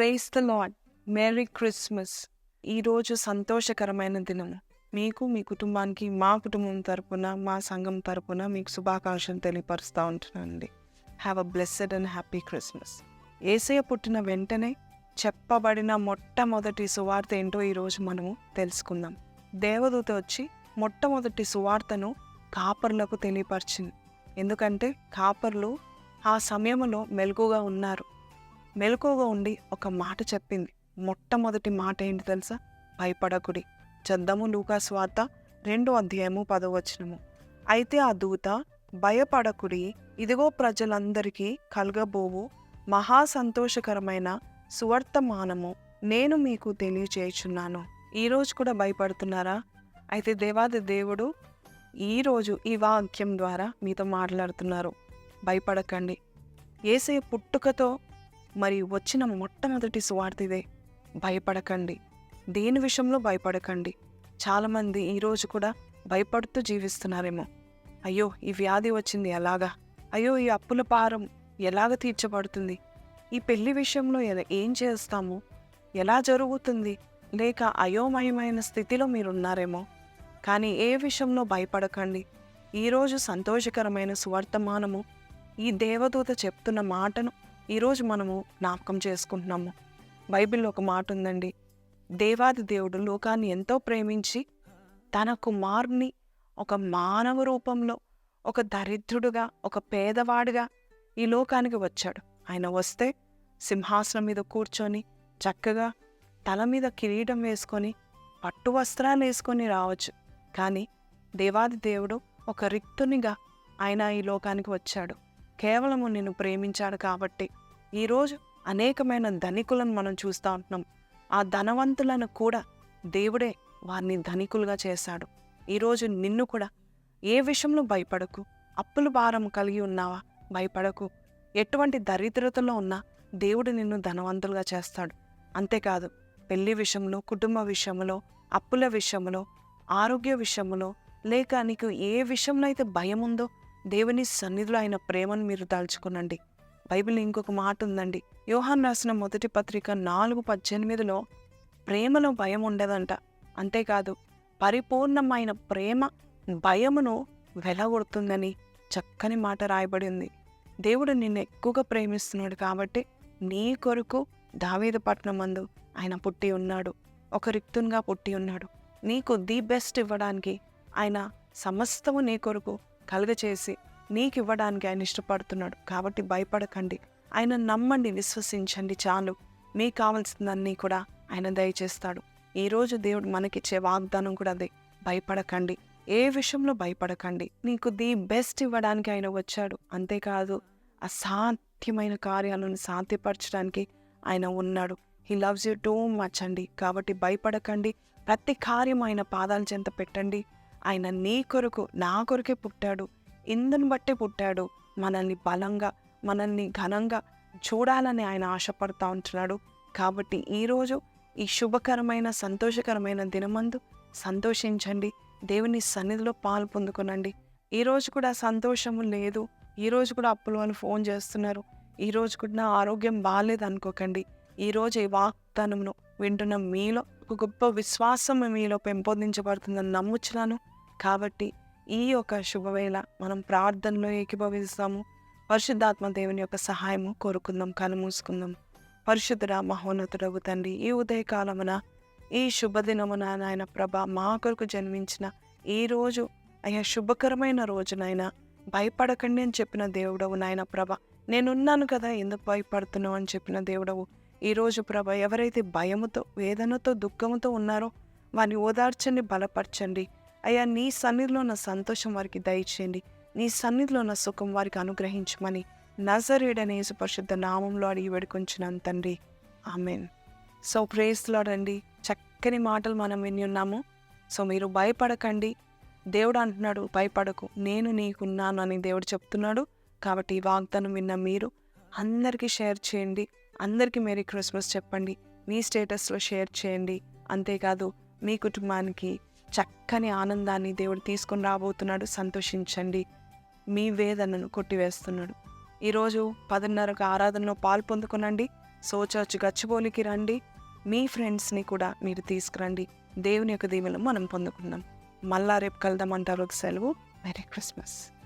Praise the Lord merry Christmas ఈరోజు సంతోషకరమైన దినం మీకు మీ కుటుంబానికి మా కుటుంబం తరపున మా సంఘం తరపున మీకు శుభాకాంక్షలు తెలియపరుస్తూ ఉంటున్నానండి. Have a blessed and happy Christmas Yesayya పుట్టిన వెంటనే చెప్పబడిన మొట్టమొదటి సువార్త ఏంటో ఈరోజు మనము తెలుసుకుందాం. దేవదూత వచ్చి మొట్టమొదటి సువార్తను కాపర్లకు తెలియపరిచింది. ఎందుకంటే కాపర్లు ఆ సమయంలో మెలకుగా ఉన్నారు. మెలకువగా ఉండి ఒక మాట చెప్పింది. మొట్టమొదటి మాట ఏంటి తెలుసా? భయపడకుడి. చద్దము లూకా స్వార్త రెండో అధ్యాయము పదవచనము అయితే ఆ దూత భయపడకుడి ఇదిగో ప్రజలందరికీ కలగబోవు మహా సంతోషకరమైన సువర్తమానము నేను మీకు తెలియచేయుచున్నాను. ఈరోజు కూడా భయపడుతున్నారా? అయితే దేవాది దేవుడు ఈరోజు ఈ వాక్యం ద్వారా మీతో మాట్లాడుతున్నారు. భయపడకండి. ఏసే పుట్టుకతో మరి వచ్చిన మొట్టమొదటి సువార్త ఇదే. భయపడకండి. దేని విషయంలో భయపడకండి? చాలామంది ఈరోజు కూడా భయపడుతూ జీవిస్తున్నారేమో. అయ్యో ఈ వ్యాధి వచ్చింది ఎలాగా? అయ్యో ఈ అప్పుల పారం ఎలాగ తీర్చబడుతుంది? ఈ పెళ్ళి విషయంలో ఏం చేస్తాము? ఎలా జరుగుతుంది? లేక అయోమయమైన స్థితిలో మీరున్నారేమో? కానీ ఏ విషయంలో భయపడకండి? ఈరోజు సంతోషకరమైన సువర్తమానము ఈ దేవదూత చెప్తున్న మాటను ఈరోజు మనము జ్ఞాపకం చేసుకుంటున్నాము. బైబిల్లో ఒక మాట ఉందండి. దేవాది దేవుడు లోకాన్ని ఎంతో ప్రేమించి తన కుమారుని ఒక మానవ రూపంలో ఒక దరిద్రుడుగా ఒక పేదవాడుగా ఈ లోకానికి వచ్చాడు. ఆయన వస్తే సింహాసనం మీద కూర్చొని చక్కగా తల మీద కిరీటం వేసుకొని పట్టు వస్త్రాలు వేసుకొని రావచ్చు. కానీ దేవాది దేవుడు ఒక రిక్తునిగా ఆయన ఈ లోకానికి వచ్చాడు. కేవలము నిన్ను ప్రేమించాడు కాబట్టి ఈరోజు అనేకమైన ధనికులను మనం చూస్తూ ఉంటున్నాం. ఆ ధనవంతులను కూడా దేవుడే వారిని ధనికులుగా చేశాడు. ఈరోజు నిన్ను కూడా ఏ విషయంలో భయపడకు? అప్పుల భారం కలిగి ఉన్నావా? భయపడకు. ఎటువంటి దరిద్రతలో ఉన్నా దేవుడు నిన్ను ధనవంతులుగా చేస్తాడు. అంతేకాదు పెళ్ళి విషయంలో కుటుంబ విషయంలో అప్పుల విషయంలో ఆరోగ్య విషయంలో లేక నీకు ఏ విషయంలో అయితే భయం ఉందో దేవుని సన్నిధిలో ఆయన ప్రేమను మీరు దాల్చుకునండి. బైబిల్ ఇంకొక మాట ఉందండి. యోహాన్ రాసిన మొదటి పత్రిక నాలుగు పద్దెనిమిదిలో ప్రేమలో భయం ఉండదంట. అంతేకాదు పరిపూర్ణమైన ప్రేమ భయమును వెలగొడుతుందని చక్కని మాట రాయబడి ఉంది. దేవుడు నిన్ను ఎక్కువగా ప్రేమిస్తున్నాడు కాబట్టి నీ కొరకు దావేదపట్నం పట్నమందు ఆయన పుట్టి ఉన్నాడు. ఒక రిక్తునిగా పుట్టి ఉన్నాడు. నీకు ది బెస్ట్ ఇవ్వడానికి ఆయన సమస్తము నీ కొరకు కలుగచేసి నీకు ఇవ్వడానికి ఆయన ఇష్టపడుతున్నాడు. కాబట్టి భయపడకండి. ఆయన నమ్మండి విశ్వసించండి చాలు. మీకు కావాల్సిందన్నీ కూడా ఆయన దయచేస్తాడు. ఈరోజు దేవుడు మనకిచ్చే వాగ్దానం కూడా అదే. భయపడకండి. ఏ విషయంలో భయపడకండి. నీకు ది బెస్ట్ ఇవ్వడానికి ఆయన వచ్చాడు. అంతేకాదు అసాధ్యమైన కార్యాలను సాధ్యపరచడానికి ఆయన ఉన్నాడు. He loves you too much అండి. కాబట్టి భయపడకండి. ప్రతి కార్యం ఆయన పాదాల చెంత పెట్టండి. ఆయన నీ కొరకు నా కొరకే పుట్టాడు. ఇందుని బట్టే పుట్టాడు. మనల్ని బలంగా మనల్ని ఘనంగా చూడాలని ఆయన ఆశపడుతూ ఉంటున్నాడు. కాబట్టి ఈరోజు ఈ శుభకరమైన సంతోషకరమైన దినమందు సంతోషించండి. దేవుని సన్నిధిలో పాలు పొందుకునండి. ఈరోజు కూడా సంతోషము లేదు. ఈరోజు కూడా అప్పుల వాళ్ళు ఫోన్ చేస్తున్నారు. ఈరోజు కూడా నా ఆరోగ్యం బాగాలేదు అనుకోకండి. ఈరోజు ఈ వాగ్దానమును వింటున్న మీలో ఒక గొప్ప విశ్వాసం మీలో పెంపొందించబడుతుందని నమ్ముచున్నాను. కాబట్టి ఈ యొక్క శుభవేళ మనం ప్రార్థనలో ఏకీభవిస్తాము. పరిశుద్ధాత్మ దేవుని యొక్క సహాయము కోరుకుందాం కనుమూసుకుందాం. పరిశుద్ధుడ మహోన్నతుడవు తండ్రి ఈ ఉదయకాలమున ఈ శుభదినమున నాయన ప్రభ మా కొరకు జన్మించిన ఈ రోజు అయ్యా శుభకరమైన రోజునైనా భయపడకండి అని చెప్పిన దేవుడవు నాయన ప్రభ. నేనున్నాను కదా ఎందుకు భయపడుతున్నావు అని చెప్పిన దేవుడవు. ఈరోజు ప్రభ ఎవరైతే భయముతో వేదనతో దుఃఖముతో ఉన్నారో వారిని ఓదార్చండి బలపరచండి. అయ్యా నీ సన్నిధిలో ఉన్న సంతోషం వారికి దయచేయండి. నీ సన్నిధిలో ఉన్న సుఖం వారికి అనుగ్రహించమని నజరేడనే యేసు పరిశుద్ధ నామంలో అడిగి వేడుకొంచున్నాను తండ్రి. ఆమెన్. సో ప్రేస్లో రండి చక్కని మాటలు మనం విని ఉన్నాము. సో మీరు భయపడకండి. దేవుడు అంటున్నాడు భయపడకు. నేను నీకున్నాను అని దేవుడు చెప్తున్నాడు. కాబట్టి ఈ వాగ్దానం విన్న మీరు అందరికీ షేర్ చేయండి. అందరికీ మేరీ క్రిస్మస్ చెప్పండి. మీ స్టేటస్లో షేర్ చేయండి. అంతేకాదు మీ కుటుంబానికి చక్కని ఆనందాన్ని దేవుడు తీసుకొని రాబోతున్నాడు. సంతోషించండి. మీ వేదనను కొట్టివేస్తున్నాడు. ఈరోజు పదిన్నరకు ఆరాధనలో పాలు పొందుకునండి. సో గచ్చిబోలికి రండి. మీ ఫ్రెండ్స్ని కూడా మీరు తీసుకురండి. దేవుని యొక్క దీవెనలు మనం పొందుకుందాం. మళ్ళా రేపు కలుద్దామంటారు ఒక సెలవు. Merry Christmas.